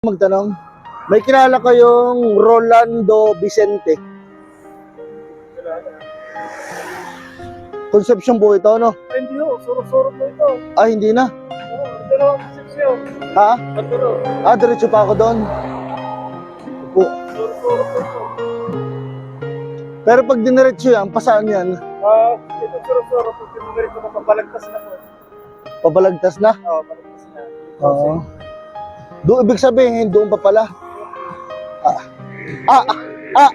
magtanong. May kilala kayong Rolando Vicente. Conception po ito, no? Ay, hindi ho. Suro-suro po ito. Ah, hindi na. Oo, ito lang ang. Ha? Pagkaro. Ah, diretso pa ako doon. Po. Suro-suro po ito. Pero pag diniretso yan, pasaan yan? Ah, ito suro-suro po. Ito rin ko mapabalagtas na po. Pabalagtas na? Oo, balagtas na. Oo. Doon, ibig sabihin, doon pa pala. Ah, ah, ah,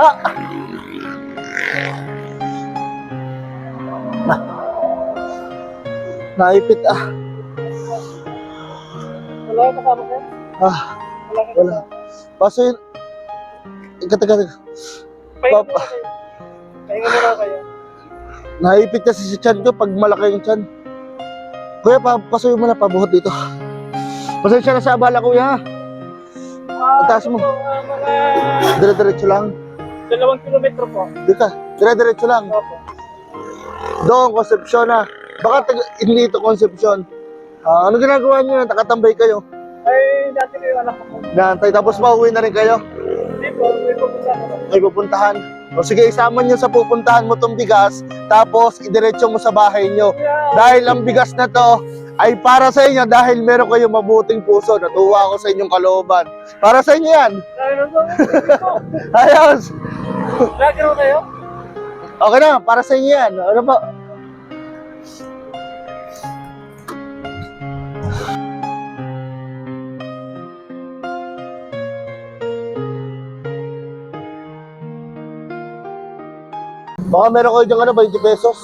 ah. Na. Naipit ah. Wala ka kasama ka? Ah, Wala. Paso yun. Ika, teka, teka. Pahinga muna kayo. Pahinga muna kayo. Naipit kasi si Chan ko pag malaki yung Chan. Kuya, pa, pasuyo mo na pabuhot dito. Pasensya na sa abala, kuya. Ah, taas mo. ah, Dire-diretso lang. dalawang kilometro po. Dito, dire-diretso lang. Opo. Doon, Concepcion na. Baka taga, hindi ito Concepcion. Ah, ano ginagawa niyo? Nakatambay kayo. Ay, dati ko yung anak ko. Naantay, tapos pauwi na rin kayo. Hindi po, may pupunta ko. May pupuntahan. O sige, isama niyo sa pupuntahan mo tong bigas, tapos idiretso mo sa bahay niyo. Dahil ang bigas na to ay para sa inyo dahil meron kayong mabuting puso. Natuwa ako sa inyong kalooban. Para sa inyo yan. Ay, po? Ayos! Lagi rin kayo? Okay na, para sa inyo yan. Ano ba? Baka meron kayo dyan ano, 20 pesos.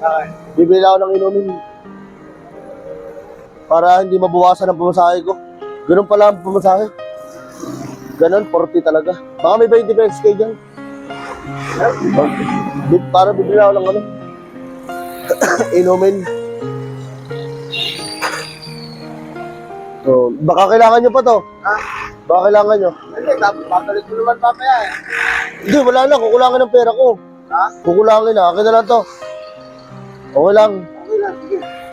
Okay. Bibili ako ng inumin. Para hindi mabawasan ang pamasahe ko. Ganun pala ang pamasahe. Ganun, 40 talaga. Baka may 20 pesos kayo dyan. Para bibili ako ng ano. inumin. So, baka kailangan nyo pa to. Ha? Baka kailangan nyo. Hindi, babalik ko naman mamaya eh. Hindi, wala na. Kukulangin ng pera ko. Ha? Kukulangin na. Akin na lang to. Okay lang.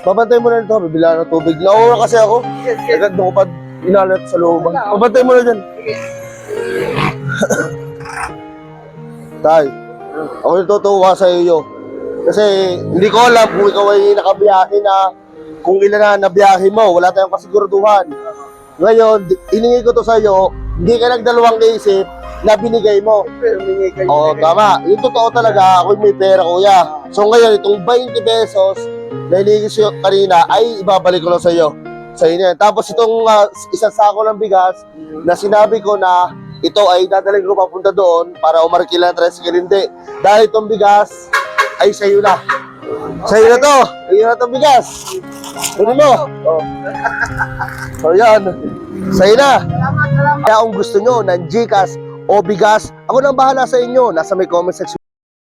Babantay mo na ito. Bibili ako ng tubig. Nauura kasi ako. Sige, sige. Agad ko pa inalat sa looban. Babantay mo na dyan. Sige. Tay, ako natutuwa sa iyo. Kasi hindi ko alam kung ikaw ay nakabiyahe na kung ilan na nabiyahe mo. Wala tayong kasiguraduhan. Ngayon, hiningi ko to sa iyo, hindi ka nagdalawang isip na binigay mo. Oo, tama. Yung totoo talaga, ako may pera, kuya. So ngayon, itong 20 pesos na hiningi sa'yo kanina, ay ibabalik ko lang sa iyo. Sa inyo. yan. Tapos itong ah, isang sako ng bigas na sinabi ko na ito ay dadalhin ko papunta doon para umarkila ng tricycle. Hindi. Dahil itong bigas ay sa iyo na. Sa iyo na to. Iyo na itong bigas. Ano mo? Oh. So yan. Sa iyo na. Kaya kung gusto nyo ng Gcash o bigas, ako nang bahala sa inyo. Nasa may comment section.